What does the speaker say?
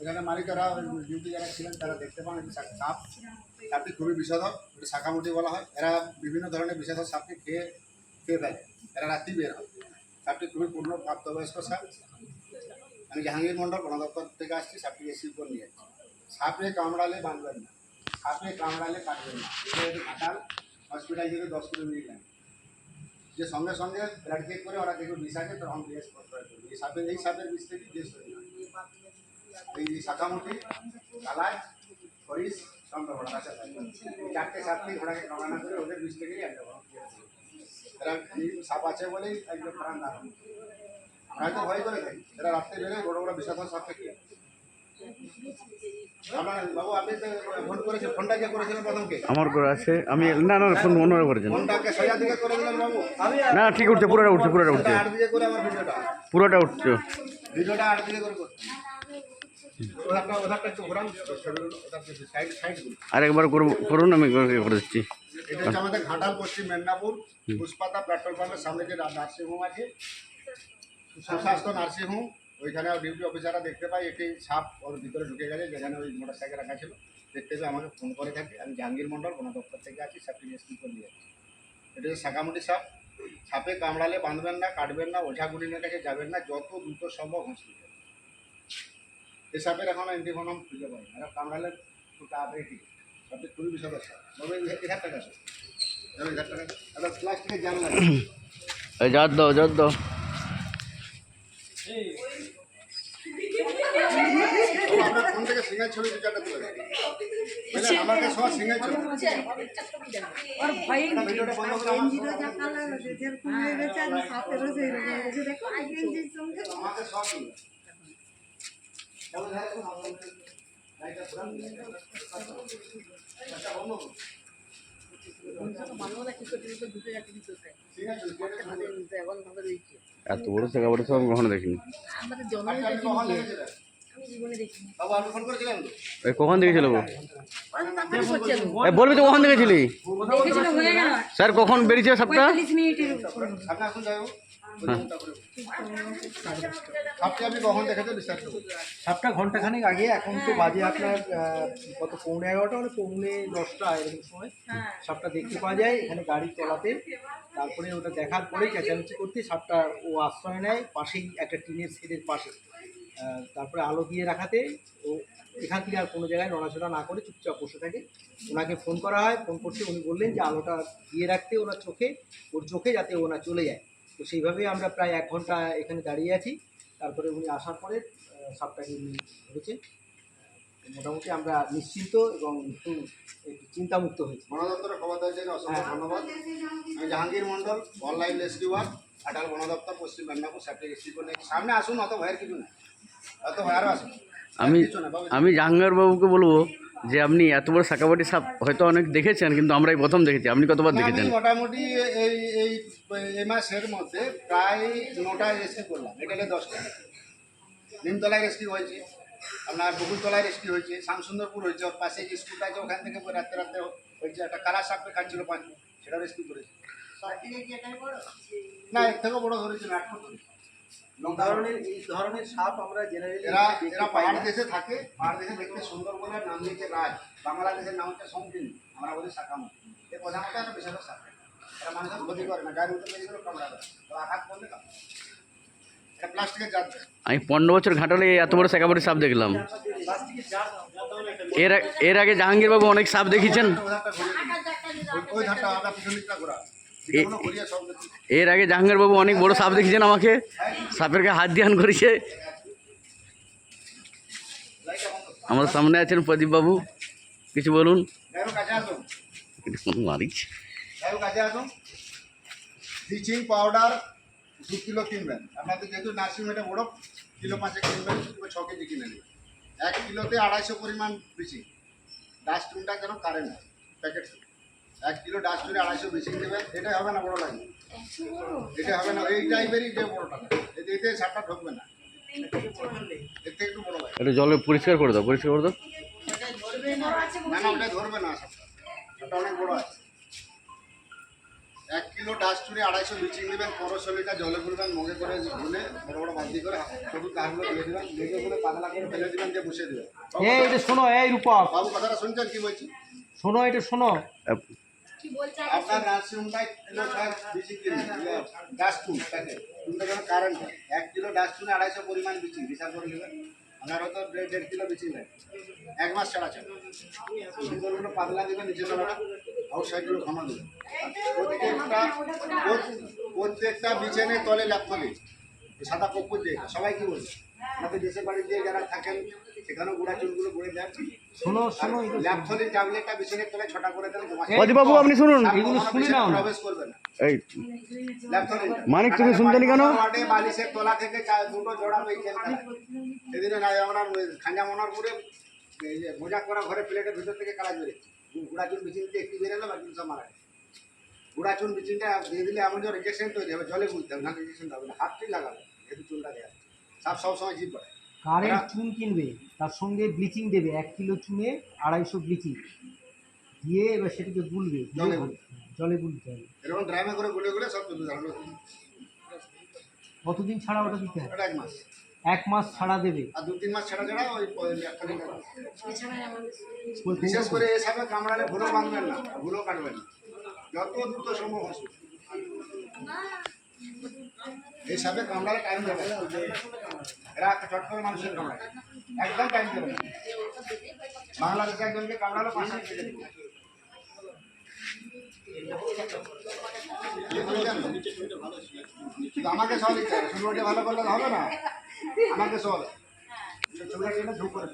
এখানে মালিকেরা ডিউটি যারা ছিলেন তারা দেখতে পান, এটি সাপ। সাপটি খুবই বিষধর এটি শাখামুটি বলা হয়। এরা বিভিন্ন ধরনের বিষধর সাপকে খেয়ে খেয়ে ফেলে। এরা রাত্রি বের হয়। সাপটি খুবই পূর্ণ প্রাপ্তবয়স্ক সাপ। আমি জাহাঙ্গীর মন্ডল বন দপ্তর থেকে আসছি সাপটি এসি উপর নিয়ে যাচ্ছি। সাপে কামড়ালে বাঁধবেন না। সাপে কামড়ালে কাটবেন না। এটা যদি কাটাল হসপিটাল যেতে দশ কিলো মিনিট লাগে যে সঙ্গে সঙ্গে ব্লাড চেক করে ওরা দেখবে বিষ আছে তখন বিএস করতে এই সাপের এই সাপের বিষ থেকে বিষ তৈরি হয় এই শাখামুখী কালাজ হরিশ কাছে চারটে সাপকে ঘোড়াকে কামড়ানো করে ওদের বিষ থেকেই একটা সাপ আছে বলেই একদম খারাপ না আমরা হয়তো ভয় করে থাকি। এরা রাত্রে বেরোয় বড় বড় বিষাদ সাপকে খেয়ে আমার বাবু আপনি তো ফোন করেছেন ফোনটা কে করেছিলেন প্রথম আমার করে আছে আমি না না ফোন অন্যরা করেছেন। সোজা দিকে করে দিলেন বাবু। না ঠিক উঠছে পুরোটা উঠছে পুরোটা উঠছে। আট দিকে করে আমার ভিডিওটা। পুরোটা উঠছে। ভিডিওটা আট দিকে করে করতে ওধারটা ওধারটা একটু ঘোরান ছবিগুলো ওধারটা সাইড সাইডগুলো আর একবার করব, করুন, আমি করে করে দিচ্ছি। এটা আমাদের ঘাটাল, পশ্চিম মেদিনীপুর, পুষ্পাতা পেট্রোল পাম্পের সামনে যে নার্সিংহোম আছে। সুস্বাস্থ্য নার্সিংহোম, ওইখানে ডিউটি অফিসাররা দেখতে পাই একটি সাপ ওর ভিতরে ঢুকে গেছে, যেখানে ওই মোটর সাইকেল রাখা ছিল। দেখতে পেয়ে আমাকে ফোন করে থাকে। আমি জাহাঙ্গীর মন্ডল বন দপ্তর থেকে আছি, সাপটি রেস্কিউ করে যাচ্ছি। এটা হচ্ছে শাকামুটি সাপ। সাপে কামড়ালে বাঁধবেন না, কাটবেন না, ওঝা গুলিনের কাছে যাবেন না, যত দ্রুত সম্ভব হসপিটাল এই সাপের এখন অ্যান্টিভনম খুঁজে পাই না। কামড়ালে খুব তাড়াতাড়ি ঠিক। সাপটি খুবই বিষয় সাপ তবে এই হাজার টাকা আছে। এই হাজার টাকা। একটা প্লাস্টিকের জাল লাগে যার দাও যার দাও। ফোন থেকে সিঙ্গেল ছবি দু তুলে দেন। আমার কাছে সবার সিঙ্গেল ছবি। যা সঙ্গে আমাকে সব এত বড় টাকা বড় সব কখনো দেখিনি। কখন আমি দেখেছিল বলবি তো কখন দেখেছিলি? স্যার কখন বেরিয়েছে সাপটা আপনি কখন দেখেছেন? রিসার্চ সাতটা ঘন্টাখানেক আগে এখন তো বাজে আপনার কত পৌনে এগারোটা মানে পৌনে দশটা এরকম সময় সাপটা দেখতে পাওয়া যায় এখানে গাড়ি চলাতে তারপরে ওটা দেখার পরে চেঁচামেচি করতে সাপটা ও আশ্রয় নেয় পাশেই একটা টিনের শেডের পাশে। তারপরে আলো দিয়ে রাখাতে ও এখান থেকে আর কোনো জায়গায় নড়াচড়া না করে চুপচাপ বসে থাকে। ওনাকে ফোন করা হয় ফোন করতে উনি বললেন যে আলোটা দিয়ে রাখতে ওনার চোখে ওর চোখে যাতে ওনা চলে যায়। তো সেইভাবে আমরা প্রায় এক ঘণ্টা এখানে দাঁড়িয়ে আছি। তারপরে উনি আসার পরে সাপটাকে উনি ধরেছেন মোটামুটি আমরা নিশ্চিন্ত এবং একটু চিন্তামুক্ত হয়েছি। বন দপ্তরের খবর দেওয়ার জন্য অসংখ্য ধন্যবাদ। আমি জাহাঙ্গীর মন্ডল অনলাইন রেস্কিউয়ার আটাল বন দপ্তর পশ্চিম মেদিনীপুর করে সামনে আসুন অত ভয়ের কিছু নেই। অত ভয়েরও আসুন আমি আমি জাহাঙ্গীর বাবুকে বলব যে আপনি এত বড় শাকাবাটি সাপ হয়তো অনেক দেখেছেন কিন্তু আমরা এই প্রথম দেখেছি। আপনি কতবার দেখেছেন? মোটামুটি এই এই এই মাসের মধ্যে প্রায় নটায় রেস্কিউ করলাম। এটা হলে দশটা। নিমতলায় রেস্কিউ হয়েছে। আপনার বকুলতলায় রেস্কিউ হয়েছে। শ্যামসুন্দরপুর হয়েছে। ওর পাশে যে স্কুলটা আছে ওখান থেকে রাত্রে রাত্রে হয়েছে। একটা কালা সাপকে খাচ্ছিল পাঁচ সেটা রেস্কিউ করেছে। না এর থেকেও বড় ধরেছিল এক ফুট ধরেছে। এই ধরনের এই ধরনের সাপ আমরা জেনারেলি এরা এরা পাহাড় দেশে থাকে। পাহাড় দেশে দেখতে সুন্দর বলে নাম দিয়েছে রাজ। বাংলাদেশের নাম হচ্ছে সমকিন আমরা বলি প্রধানত একটা বিশেষ সাপ এরা মানুষের ক্ষতি করে না। গাড়ি উঠে আঘাত করলে এটা প্লাস্টিকের জাত আমি পনেরো বছর ঘাটালে এত বড় শাকাবাটি সাপ দেখলাম। এর এর আগে জাহাঙ্গীর বাবু অনেক সাপ দেখিয়েছেন। ওই ধারটা আমরা পিছন দিকটা ঘোরা। এর আগে জাহাঙ্গীর বাবু অনেক বড় সাপ দেখিয়েছেন আমাকে। সাপের গায়ে হাত দিয়ান করেছে। আমার সামনে আছেন প্রদীপ বাবু কিছু বলুন। মারিচ ব্লিচিং পাউডার দু কিলো কিনবেন। আপনাদের যেহেতু নার্সিংহোমে বড়, কিলো পাঁচে কিনবেন ছ কেজি কিনে নেবেন। এক কিলোতে আড়াইশো পরিমাণ ব্লিচিং। ডাস্টবিনটা যেন কারেন্ট প্যাকেট এক কিলো ডাস্টবিনে আড়াইশো ব্লিচিং দেবেন এটাই হবে না বড় লাগে। এটা হবে না এই টাইপেরই যে বড়টা এতে এতে সারটা ঢুকবে না। এর থেকে একটু বড় লাগে। জলে পরিষ্কার করে দাও পরিষ্কার করে দাও। না না ওটা ধরবে না সাপটা অনেক বড় আছে। এক কিলো ডাস্টবিনে মোটামুটি আড়াইশো ব্লিচিং দেবেন পনেরোশো লিটার জলে গুলবেন মগে করে গুলে বড় বড় বালতি করে সবুজ দাগগুলো দিয়ে দেবেন লেগে গুলো পাতলা করে ফেলে দেবেন দিয়ে বসিয়ে দেবেন। এই এটা শোনো এই রূপক। বাবু কথাটা শুনছেন কি বলছি? শোনো এটা শোনো। আপ- আপনার নার্সিংহোমটায় কিলো ছয় বিচিং ডাস্টুন প্যাকেট কিন্তু যেন কারেন্ট এক কিলো ডাস্টুনে আড়াইশো পরিমাণ বিচিং হিসাব করে নেবেন আপনার হয়তো দেড় দেড় কিলো বিচিং নেয়। এক মাস ছাড়া ছাড়া সুন্দরগুলো পাতলা দেবেন নিচে তলাটা আউট সাইডগুলো ক্ষমা দেবেন প্রত্যেকটা প্রত- প্রত্যেকটা বিছানের তলে ল্যাপথলি সাদা কপুর দিয়ে। সবাই কি বলছে আমাদের দেশের বাড়ি দিয়ে যারা থাকেন সেখানেও গুঁড়া চুলগুলো করে শোনো শোনো এটা ট্যাবলেটটা বিছানের তলে ছটা করে দেন জমা আপনি শুনুন এগুলো শুনে নাও প্রবেশ করবে না। এই মানিক, তুমি শুনতে কেন? ওয়ার্ডে বালিশের তলা থেকে দুটো জোড়া মেইকেল কাটা সেদিনে আমরা খাঞ্জা মনার পুরে এই মোজা করা ঘরে প্লেটের ভিতর থেকে কালা জোরে গুড়া চুন বিচিন দিয়ে একটু বেরোলো বাকি সব মারা গেছে। গুড়া চুন বিচিনটা দিয়ে দিলে এমন যে রিজেকশন তৈরি হবে জলে বুঝতে হবে না রিজেকশন হবে না। হাতটি লাগাবে চুনটা দেওয়া সব সবসময় জিভ করে কারেন্ট চুন কিনবে? তার সঙ্গে ব্লিচিং দেবে। এক কিলো চুনে আড়াইশো ব্লিচিং দিয়ে এবার সেটাকে গুলবে। জলে গুলবে। জলে গুলতে হবে। এরকম ড্রামে করে গুলে গুলে সব কতদিন ছাড়া ওটা দিতে হবে? ওটা এক মাস। এক মাস ছাড়া দেবে। আর দু তিন মাস ছাড়া ছাড়া ওই বিশেষ করে এসবে কামড়ালে ভুলো বাঁধবেন না। ভুলো কাটবেন না। যত দ্রুত সম্ভব হসুন এই সাপে কামড়ালে টাইম দেবে না। এরা চট মানুষের কামড়ায় একদম টাইম দেবে। বাংলাদেশে একজনকে কামড়ালো শুধু আমাকে সব দিতে হবে শুধু ভালো করলে হবে না? আমাকে সব চুলটা ধূপ করে।